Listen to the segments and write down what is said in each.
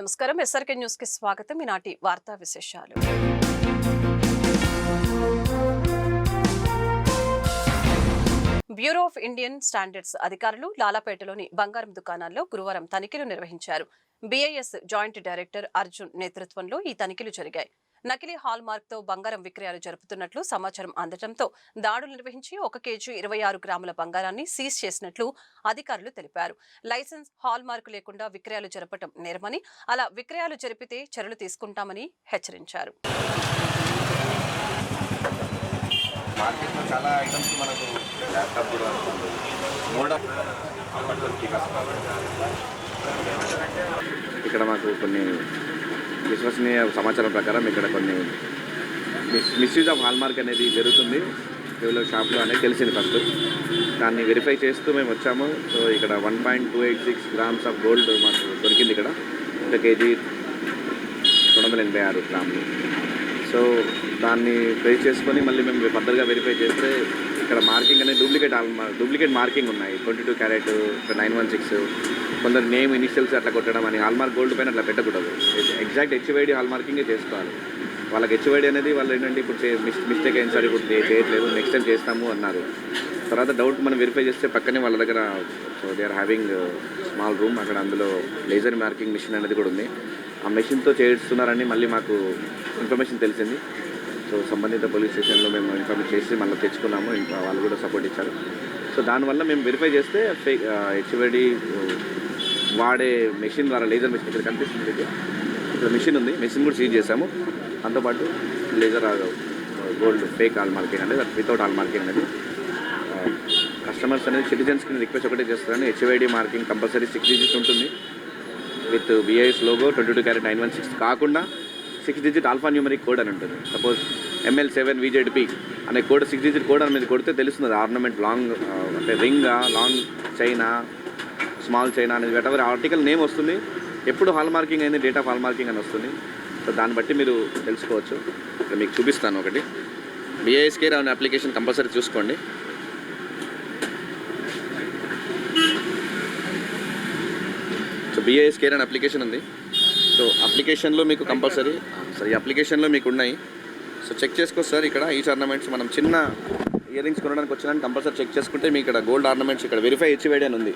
నమస్కారం. ఎస్ఆర్కే న్యూస్కి స్వాగతం. ఈనాటి వార్తా విశేషాలు. బ్యూరో ఆఫ్ ఇండియన్ స్టాండర్డ్స్ అధికారులు లాలాపేటలోని బంగారం దుకాణాల్లో గురువారం తనిఖీలు నిర్వహించారు. బీఐఎస్ జాయింట్ డైరెక్టర్ అర్జున్ నేతృత్వంలో ఈ తనిఖీలు జరిగాయి. నకిలీ హాల్ మార్క్తో బంగారం విక్రయాలు జరుపుతున్నట్లు సమాచారం అందడంతో దాడులు నిర్వహించి ఒక కేజీ ఇరవై ఆరు గ్రాముల బంగారాన్ని సీజ్ చేసినట్లు అధికారులు తెలిపారు. లైసెన్స్ హాల్ మార్కు లేకుండా విక్రయాలు జరపటం నేరమని అలా విక్రయాలు జరిపితే చర్యలు తీసుకుంటామని హెచ్చరించారు. మార్కెట్లో చాలా ఐటమ్స్ మనకు ల్యాప్టాప్ కూడా మోడల్ ఇక్కడ మాకు కొన్ని విశ్వసనీయ సమాచారం ప్రకారం ఇక్కడ కొన్ని మిస్ మిస్యూజ్ ఆఫ్ హాల్మార్క్ అనేది జరుగుతుంది. కేవలం షాప్లో అనేది తెలిసింది ఫస్ట్. దాన్ని వెరిఫై చేస్తూ మేము వచ్చాము. సో ఇక్కడ one point two eight six grams of gold మాకు దొరికింది ఇక్కడ. ఒక కేజీ రెండు వందల ఎనభై ఆరు గ్రాములు. సో దాన్ని ట్రేస్ చేసుకొని మళ్ళీ మేము ఫర్దర్గా వెరిఫై చేస్తే ఇక్కడ మార్కింగ్ అనేది డూప్లికేట్ డూప్లికేట్ మార్కింగ్ ఉన్నాయి. Twenty two carat nine one six. కొందరు నేమ్ ఇనిషియల్స్ అట్లా కొట్టడం అని హాల్మార్క్ గోల్డ్ పైన అట్లా పెట్టకూడదు. ఎగ్జాక్ట్ హెచ్వైడి హాల్మార్కింగే చేసుకోవాలి. వాళ్ళకి హెచ్వైడి అనేది వాళ్ళు ఏంటంటే ఇప్పుడు మిస్ మిస్టేక్ అయింది సార్ ఇప్పుడు చేయట్లేదు నెక్స్ట్ టైం చేస్తాము అన్నారు. తర్వాత డౌట్ మనం వెరిఫై చేస్తే పక్కనే వాళ్ళ దగ్గర so they are having small room అక్కడ అందులో లేజర్ మార్కింగ్ మిషన్ అనేది కూడా ఉంది. ఆ మెషిన్తో చేస్తున్నారని మళ్ళీ మాకు ఇన్ఫర్మేషన్ తెలిసింది. సో సంబంధిత పోలీస్ స్టేషన్లో మేము ఇన్ఫార్మ్ చేసి మళ్ళీ తెచ్చుకున్నాము ఇంకా వాళ్ళు కూడా సపోర్ట్ ఇచ్చారు. సో దానివల్ల మేము వెరిఫై చేస్తే ఫేక్ హెచ్ఓడి వాడే మెషిన్ ద్వారా లేజర్ మెషిన్ ఇక్కడ కనిపిస్తుంది ఇక్కడ మెషిన్ ఉంది మెషిన్ కూడా సీజ్ చేసాము దాంతోపాటు laser gold fake hall marking అనేది వితౌట్ ఆల్ మార్కింగ్ అనేది. కస్టమర్స్ అనేది సిటిజన్స్కి రిక్వెస్ట్ ఒకటే చేస్తాను HUID marking compulsory six digits ఉంటుంది. With BIS logo twenty two carat nine one six కాకుండా six digit alphanumeric code అని ఉంటుంది. సపోజ్ ఎంఎల్ సెవెన్ విజెడ్పి అనే కోడ్ సిక్స్ డిజిట్ కోడ్ అనేది కొడితే తెలుస్తుంది ఆర్నమెంట్ లాంగ్ uh, అంటే రింగ్ లాంగ్ చైనా స్మాల్ చైనా అనేది వెటవర్ ఆర్టికల్ నేమ్ వస్తుంది ఎప్పుడు హాల్ మార్కింగ్ అయింది డేట్ ఆఫ్ హాల్ మార్కింగ్ అని వస్తుంది. సో దాన్ని బట్టి మీరు తెలుసుకోవచ్చు. ఇక్కడ మీకు చూపిస్తాను ఒకటి. బిఐఎస్కే అనే అప్లికేషన్ కంపల్సరీ చూసుకోండి. సో బిఐఎస్ కేర్ అనే అప్లికేషన్ ఉంది. సో అప్లికేషన్లో మీకు కంపల్సరీ సార్ ఈ అప్లికేషన్లో మీకు ఉన్నాయి సో చెక్ చేసుకోవచ్చు సార్ ఇక్కడ ఈ ఆర్నమెంట్స్ మనం చిన్న ఇయర్ రింగ్స్ కొనడానికి వచ్చినా కంపల్సరీ చెక్ చేసుకుంటే మీకు ఇక్కడ గోల్డ్ ఆర్నమెంట్స్ ఇక్కడ వెరిఫై హెచ్వేడి అని ఉంది.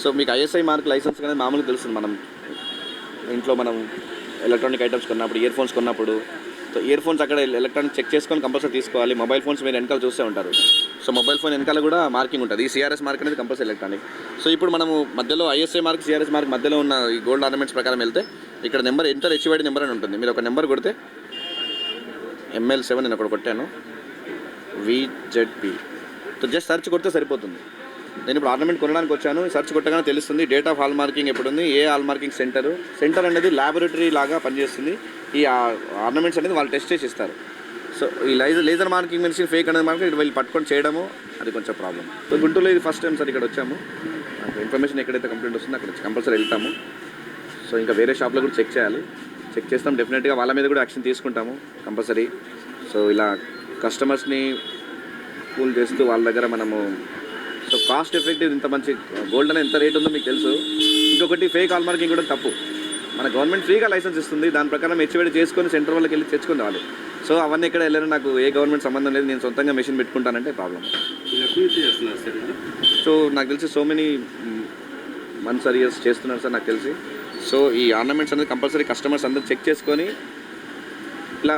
సో మీకు ఐఎస్ఐ మార్క్ లైసెన్స్ అనేది మామూలుగా తెలుస్తుంది మనం. ఇంట్లో మనం ఎలక్ట్రానిక్ ఐటమ్స్ కొన్నప్పుడు ఇయర్ ఫోన్స్ కొన్నప్పుడు. సో ఇయర్ ఫోన్స్ అక్కడ ఎలక్ట్రానిక్ చెక్ చేసుకొని కంపల్సరీ తీసుకోవాలి. మొబైల్ ఫోన్స్ మీరు వెనకాల చూస్తూ ఉంటారు. సో మొబైల్ ఫోన్ వెనకాల కూడా మార్కింగ్ ఉంటుంది. ఈ సిఆర్ఎస్ మార్క్ అనేది కంపల్సరీ ఎలక్ట్రానిక్ సో ఇప్పుడు మనము మధ్యలో ఐఎస్ఐ మార్క్ సిఆర్ఎస్ మార్క్ మధ్యలో ఉన్న ఈ గోల్డ్ ఆర్నమెంట్స్ ప్రకారం వెళ్తే ఇక్కడ నెంబర్ ఎంటర్ హెచ్వైడి నెంబర్ అని ఉంటుంది. మీరు ఒక నెంబర్ కొడితే ఎంఎల్ సెవెన్ నేను అక్కడ కొట్టాను. విజెడ్పి సో జస్ట్ సెర్చ్ కొడితే సరిపోతుంది. నేను ఇప్పుడు ఆర్నమెంట్ కొనడానికి వచ్చాను. సెర్చ్ కొట్టగానే తెలుస్తుంది డేట్ ఆఫ్ హాల్ మార్కింగ్ ఎప్పుడు ఉంది ఏ హాల్ మార్కింగ్ సెంటర్ సెంటర్ అనేది ల్యాబొరేటరీ లాగా పనిచేస్తుంది. ఈ ఆర్నమెంట్స్ అనేది వాళ్ళు టెస్ట్ చేసి ఇస్తారు. సో ఈ laser laser marking machine fake అనేది మార్కింగ్ ఇక్కడ వీళ్ళు పట్టుకొని చేయడము అది కొంచెం ప్రాబ్లం సో గుంటూరులో ఇది ఫస్ట్ టైం సార్ ఇక్కడ వచ్చాము. ఇన్ఫర్మేషన్ ఎక్కడైతే కంప్లైంట్ వస్తుందో అక్కడ కంపల్సరీ వెళ్తాము. సో ఇంకా వేరే షాప్లో కూడా చెక్ చేయాలి. చెక్ చేస్తాం డెఫినెట్గా వాళ్ళ మీద కూడా యాక్షన్ తీసుకుంటాము కంపల్సరీ సో ఇలా కస్టమర్స్ని కూల్ చేస్తూ వాళ్ళ దగ్గర మనము సో కాస్ట్ ఎఫెక్టివ్ ఇంత మంచి గోల్డ్ అనేది ఎంత రేట్ ఉందో మీకు తెలుసు. ఇంకొకటి ఫేక్ హాల్ మార్కింగ్ కూడా తప్పు. మన గవర్నమెంట్ ఫ్రీగా లైసెన్స్ ఇస్తుంది. దాని ప్రకారం హెచ్వేడి చేసుకొని సెంటర్ వాళ్ళకి వెళ్ళి తెచ్చుకుని రావాలి. సో అవన్నీ ఎక్కడ వెళ్ళారు నాకు ఏ గవర్నమెంట్ సంబంధం లేదు. నేను సొంతంగా మెషిన్ పెట్టుకుంటానంటే ప్రాబ్లం సో నాకు తెలిసి so many months arrears sir sir నాకు తెలిసి. సో ఈ ఆర్నమెంట్స్ అనేది కంపల్సరీ కస్టమర్స్ అందరూ చెక్ చేసుకొని ఇలా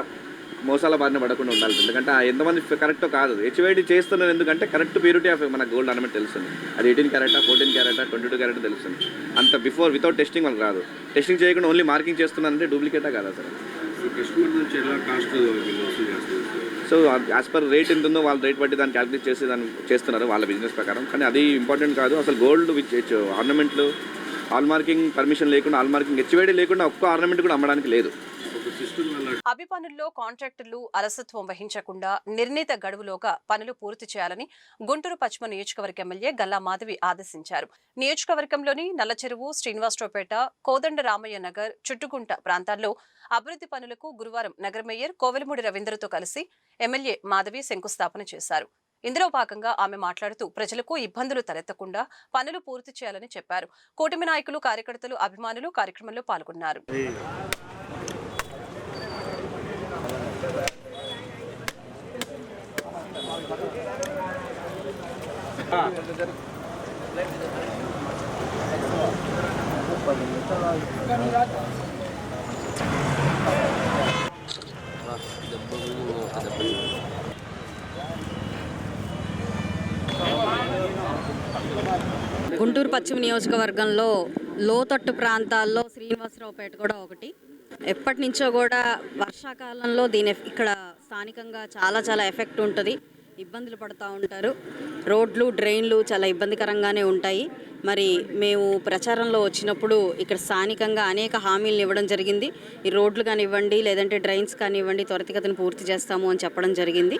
మోసాల బారిన పడకుండా ఉండాలి. ఎందుకంటే ఆ ఎంతమంది కరెక్టో కాదు. హెచ్వైడి చేస్తున్నారు ఎందుకంటే కరెక్ట్ ప్యూరిటీ ఆఫ్ మన గోల్డ్ ఆర్నమెంట్ తెలుస్తుంది. అది ఎయిటీన్ క్యారెటా ఫోర్టీన్ క్యారెటా ట్వంటీ టూ క్యారెట్ తెలుస్తుంది. అంత బిఫోర్ వితౌట్ టెస్టింగ్ వాళ్ళకి రాదు. టెస్టింగ్ చేయకుండా ఓన్లీ మార్కింగ్ చేస్తున్నారంటే డూప్లికేటా కాదా సార్ వీళ్ళు సో యాజ్ పర్ రేట్ ఎంత ఉందో వాళ్ళ రేట్ బట్టి దాన్ని క్యాలిక్యులేట్ చేసి దాన్ని చేస్తున్నారు వాళ్ళ బిజినెస్ ప్రకారం. కానీ అది ఇంపార్టెంట్ కాదు. అసలు గోల్డ్ విచ్ ఆర్నమెంట్లు ఆల్ మార్కింగ్ పర్మిషన్ లేకుండా ఆల్ మార్కింగ్ హెచ్వేడి లేకుండా ఒక్క ఆర్నమెంట్ కూడా అమ్మడానికి లేదు. ఒక సిస్టమ్ వల్ల అభి పనుల్లో కాంట్రాక్టర్లు అలసత్వం వహించకుండా నిర్ణీత గడువులోగా పనులు పూర్తి చేయాలని గుంటూరు పశ్చిమ నియోజకవర్గ ఎమ్మెల్యే గల్లా మాధవి ఆదేశించారు. నియోజకవర్గంలోని నల్లచెరువు శ్రీనివాసరావుపేట కోదండ రామయ్య నగర్ చుట్టుకుంట ప్రాంతాల్లో అభివృద్ధి పనులకు గురువారం నగర మేయర్ కోవెలమూడి రవీంద్రతో కలిసి ఎమ్మెల్యే మాధవి శంకుస్థాపన చేశారు. ఇందులో భాగంగా ఆమె మాట్లాడుతూ ప్రజలకు ఇబ్బందులు తలెత్తకుండా పనులు పూర్తి చేయాలని చెప్పారు. కూటమి నాయకులు కార్యకర్తలు అభిమానులు కార్యక్రమంలో పాల్గొన్నారు. గుంటూరు పశ్చిమ నియోజకవర్గంలో లోతట్టు ప్రాంతాల్లో శ్రీనివాసరావుపేట కూడా ఒకటి. ఎప్పటి నుంచో కూడా వర్షాకాలంలో దీని ఇక్కడ స్థానికంగా చాలా చాలా ఎఫెక్ట్ ఉంటుంది. ఇబ్బందులు పడుతూ ఉంటారు. రోడ్లు డ్రైన్లు చాలా ఇబ్బందికరంగానే ఉంటాయి. మరి మేము ప్రచారంలో వచ్చినప్పుడు ఇక్కడ స్థానికంగా అనేక హామీలను ఇవ్వడం జరిగింది. ఈ రోడ్లు కానివ్వండి లేదంటే డ్రైన్స్ కానివ్వండి త్వరితగతిని పూర్తి చేస్తాము అని చెప్పడం జరిగింది.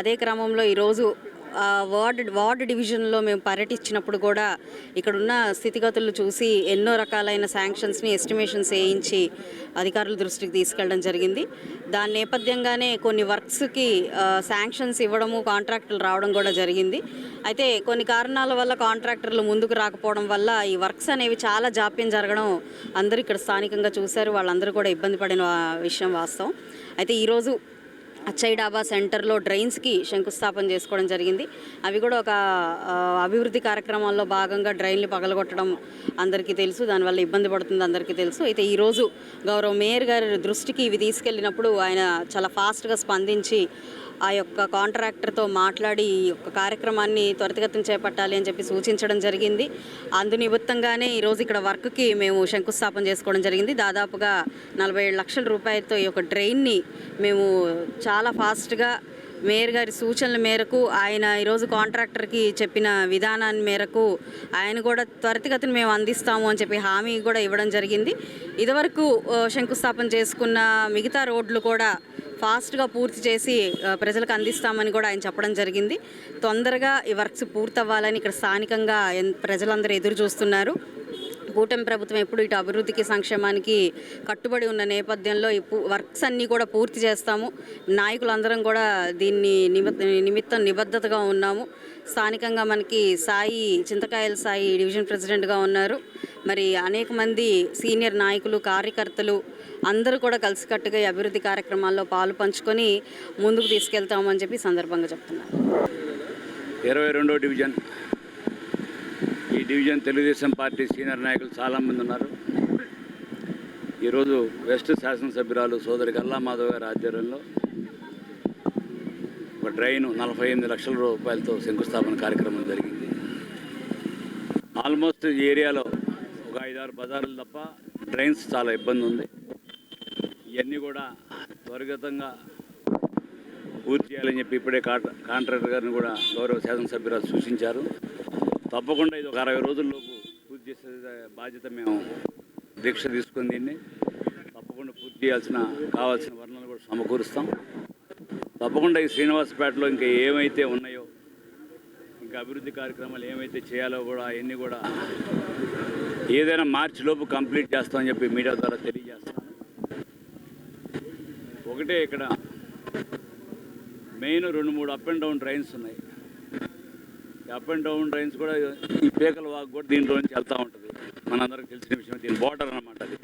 అదే క్రమంలో ఈరోజు వార్డ్ వార్డ్ డివిజన్లో మేము పర్యటించినప్పుడు కూడా ఇక్కడున్న స్థితిగతులు చూసి ఎన్నో రకాలైన శాంక్షన్స్ని ఎస్టిమేషన్స్ వేయించి అధికారుల దృష్టికి తీసుకెళ్ళడం జరిగింది. దాని నేపథ్యంగానే కొన్ని వర్క్స్కి శాంక్షన్స్ ఇవ్వడము కాంట్రాక్టులు రావడం కూడా జరిగింది. అయితే కొన్ని కారణాల వల్ల కాంట్రాక్టర్లు ముందుకు రాకపోవడం వల్ల ఈ వర్క్స్ అనేవి చాలా జాప్యం జరగడం అందరూ ఇక్కడ స్థానికంగా చూశారు. వాళ్ళందరూ కూడా ఇబ్బంది పడిన విషయం వాస్తవం. అయితే ఈరోజు అచ్చయ్య డాబా సెంటర్లో డ్రైన్స్కి శంకుస్థాపన చేసుకోవడం జరిగింది. అవి కూడా ఒక అభివృద్ధి కార్యక్రమాల్లో భాగంగా డ్రైన్లు పగలగొట్టడం అందరికీ తెలుసు. దానివల్ల ఇబ్బంది పడుతుంది అందరికీ తెలుసు. అయితే ఈరోజు గౌరవ మేయర్ గారి దృష్టికి ఇవి తీసుకెళ్ళినప్పుడు ఆయన చాలా ఫాస్ట్గా స్పందించి ఆ యొక్క కాంట్రాక్టర్తో మాట్లాడి ఈ యొక్క కార్యక్రమాన్ని త్వరితగతిన చేపట్టాలి అని చెప్పి సూచించడం జరిగింది. అందు నిమిత్తంగానే ఈరోజు ఇక్కడ వర్క్కి మేము శంకుస్థాపన చేసుకోవడం జరిగింది. దాదాపుగా నలభై ఏడు లక్షల రూపాయలతో ఈ యొక్క డ్రైన్ని మేము చాలా ఫాస్ట్గా మేయర్ గారి సూచనల మేరకు ఆయన ఈరోజు కాంట్రాక్టర్కి చెప్పిన విధానాన్ని మేరకు ఆయన కూడా త్వరితగతిని మేము అందిస్తాము అని చెప్పి హామీ కూడా ఇవ్వడం జరిగింది. ఇదివరకు శంకుస్థాపన చేసుకున్న మిగతా రోడ్లు కూడా ఫాస్ట్గా పూర్తి చేసి ప్రజలకు అందిస్తామని కూడా ఆయన చెప్పడం జరిగింది. తొందరగా ఈ వర్క్స్ పూర్తవ్వాలని ఇక్కడ స్థానికంగా ప్రజలందరూ ఎదురు చూస్తున్నారు. కూటమి ప్రభుత్వం ఎప్పుడు ఇటు అభివృద్ధికి సంక్షేమానికి కట్టుబడి ఉన్న నేపథ్యంలో ఈ వర్క్స్ అన్నీ కూడా పూర్తి చేస్తాము. నాయకులందరం కూడా దీన్ని నిమిత్తం నిబద్ధతగా ఉన్నాము. స్థానికంగా మనకి సాయి చింతకాయల సాయి డివిజన్ ప్రెసిడెంట్గా ఉన్నారు. మరి అనేక మంది సీనియర్ నాయకులు కార్యకర్తలు అందరూ కూడా కలిసికట్టుగా ఈ అభివృద్ధి కార్యక్రమాల్లో పాలు పంచుకొని ముందుకు తీసుకెళ్తామని చెప్పి సందర్భంగా చెప్తున్నారు. ఇరవై రెండో డివిజన్ ఈ డివిజన్ తెలుగుదేశం పార్టీ సీనియర్ నాయకులు చాలామంది ఉన్నారు. ఈరోజు వెస్ట్ శాసనసభ్యురాలు సోదరి గల్లా మాధవ్ గారి ఆధ్వర్యంలో ఒక డ్రైన్ నలభై ఎనిమిది లక్షల రూపాయలతో శంకుస్థాపన కార్యక్రమం జరిగింది. ఆల్మోస్ట్ ఈ ఏరియాలో ఒక ఐదారు బజార్లు తప్ప డ్రైన్స్ చాలా ఇబ్బంది ఉంది. ఇవన్నీ కూడా త్వరిగతంగా పూర్తి చేయాలని చెప్పి ఇప్పుడే కాంట్రా కాంట్రాక్టర్ గారిని కూడా గౌరవ శాసనసభ్యురాలు సూచించారు. తప్పకుండా ఇది ఒక అరవై రోజుల్లోపు పూర్తి చేసే బాధ్యత మేము. దీక్ష తీసుకుని దీన్ని తప్పకుండా పూర్తి చేయాల్సిన కావాల్సిన వర్ణాలు కూడా సమకూరుస్తాం. తప్పకుండా ఈ శ్రీనివాసపేటలో ఇంకా ఏమైతే ఉన్నాయో ఇంకా అభివృద్ధి కార్యక్రమాలు ఏమైతే చేయాలో కూడా అవన్నీ కూడా ఏదైనా మార్చి లోపు కంప్లీట్ చేస్తామని చెప్పి మీడియా ద్వారా తెలియజేస్తాం. ఒకటే ఇక్కడ మెయిన్ రెండు మూడు అప్ అండ్ డౌన్ ట్రైన్స్ ఉన్నాయి. అప్ అండ్ డౌన్ ట్రైన్స్ కూడా ఈ పేకల వాక్ కూడా దీంట్లో నుంచి వెళ్తూ ఉంటుంది. మనందరికి తెలిసిన విషయం దీని బార్డర్ అనమాట అది.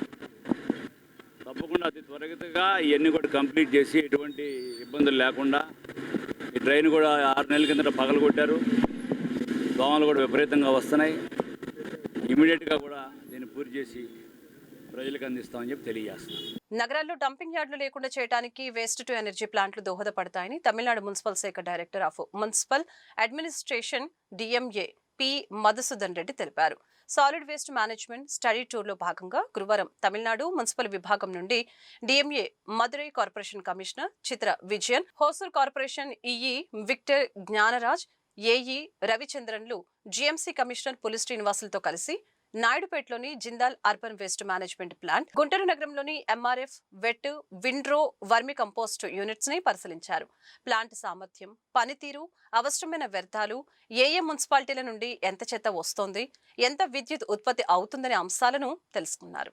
తప్పకుండా అతి త్వరగతిగా ఇవన్నీ కూడా కంప్లీట్ చేసి ఎటువంటి ఇబ్బందులు లేకుండా ఈ ట్రైన్ కూడా ఆరు నెలల కిందట పగలగొట్టారు. దోమలు కూడా విపరీతంగా వస్తున్నాయి. ఇమీడియట్గా కూడా దీన్ని పూర్తి చేసి ప్రజలకు అందిస్తామని చెప్పి తెలియజేస్తున్నాం. నగరాల్లో డంపింగ్ యార్డులు లేకుండా చేయడానికి వేస్ట్ టు ఎనర్జీ ప్లాంట్లు దోహదపడతాయని తమిళనాడు మున్సిపల్ శాఖ director of municipal administration DMA P Madhusudan Reddy తెలిపారు. సాలిడ్ వేస్ట్ మేనేజ్మెంట్ స్టడీ టూర్లో భాగంగా గురువారం తమిళనాడు మున్సిపల్ విభాగం నుండి DMA Madurai corporation commissioner Chitra Vijayan Hosur corporation EE Victor Gnanaraj AE రవిచంద్రన్లు GMC commissioner Puli శ్రీనివాసులతో కలిసి నాయుడుపేటలోని Jindal urban waste management plant Guntur నగరంలోని MRF wet windrow vermicompost యూనిట్స్ని పరిశీలించారు. ప్లాంట్ సామర్థ్యం పనితీరు అవసరమైన వ్యర్థాలు ఏ ఏ మున్సిపాలిటీల నుండి ఎంత చెత్త వస్తోంది ఎంత విద్యుత్ ఉత్పత్తి అవుతుందనే అంశాలను తెలుసుకున్నారు.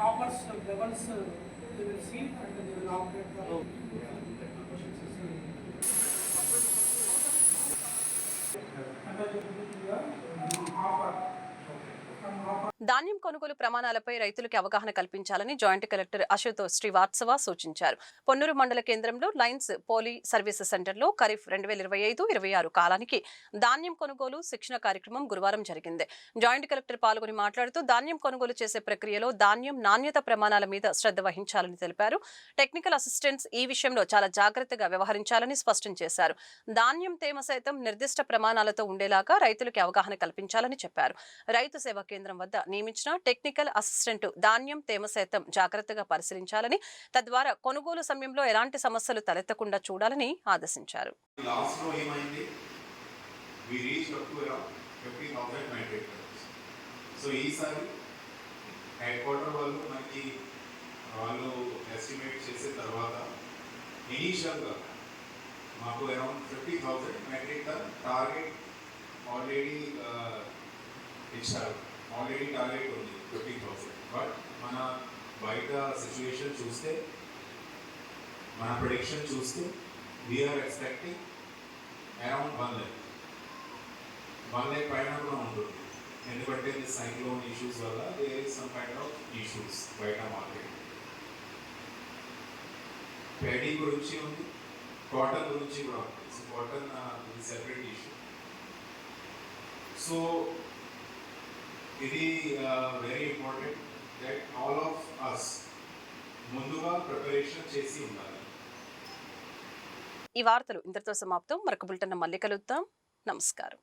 కాపర్స్ levels they will see and they will operate. the Yes. ధాన్యం కొనుగోలు ప్రమాణాలపై రైతులకు అవగాహన కల్పించాలని జాయింట్ కలెక్టర్ అశుతోష్ శ్రీవాత్సవ సూచించారు. పొన్నూరు మండల కేంద్రంలో లైన్స్ పోలీ సర్వీస్ సెంటర్లో ఖరీఫ్ రెండు వేల ఇరవై ఐదు ఇరవై ఆరు కాలానికి ధాన్యం కొనుగోలు శిక్షణ కార్యక్రమం గురువారం జరిగింది. జాయింట్ కలెక్టర్ పాల్గొని మాట్లాడుతూ ధాన్యం కొనుగోలు చేసే ప్రక్రియలో ధాన్యం నాణ్యత ప్రమాణాల మీద శ్రద్ధ వహించాలని తెలిపారు. టెక్నికల్ అసిస్టెంట్స్ ఈ విషయంలో చాలా జాగ్రత్తగా వ్యవహరించాలని స్పష్టం చేశారు. ధాన్యం తేమ సైతం నిర్దిష్ట ప్రమాణాలతో ఉండేలాగా రైతులకు అవగాహన కల్పించాలని చెప్పారు. రైతు సేవా కేంద్రం వద్ద నియమించిన టెక్నికల్ అసిస్టెంట్ ధాన్యం తేమ శాతం జాగ్రత్తగా పరిశీలించాలని తద్వారా కొనుగోలు సమయంలో ఎలాంటి సమస్యలు తలెత్తకుండా చూడాలని ఆదేశించారు. సో ఈసారి హెడ్ క్వార్టర్ వాళ్ళు మనకి వాళ్ళు ఎస్టిమేట్ చేసిన తర్వాత ఇనీషియల్గా మాకు around fifty thousand metric ton target already ఇచ్చారు. ఆల్రెడీ టార్గెట్ ఉంది ఫిఫ్టీ థౌసండ్ బట్ మన బయట సిచ్యువేషన్ చూస్తే మన ప్రొడిక్షన్ చూస్తే we are expecting around one lakh one lakh పైన కూడా ఉంటుంది. ఎందుకంటే ఇది సైక్లోన్ ఇష్యూస్ వల్ల there is some kind of issues బయట మార్కెట్ ప్యాడీ గురించి ఉంది కాటన్ గురించి కూడా ఉంది. సో కాటన్ ఇది సెపరేట్ ఇష్యూ సో ఇది very important that all of us ముందుగా ప్రిపరేషన్ చేసి ఉండాలి. ఈ వార్తలు ఇంతటితో సమాప్తం. మరొక బులెటిన్ మళ్ళీ కలుద్దాం. నమస్కారం.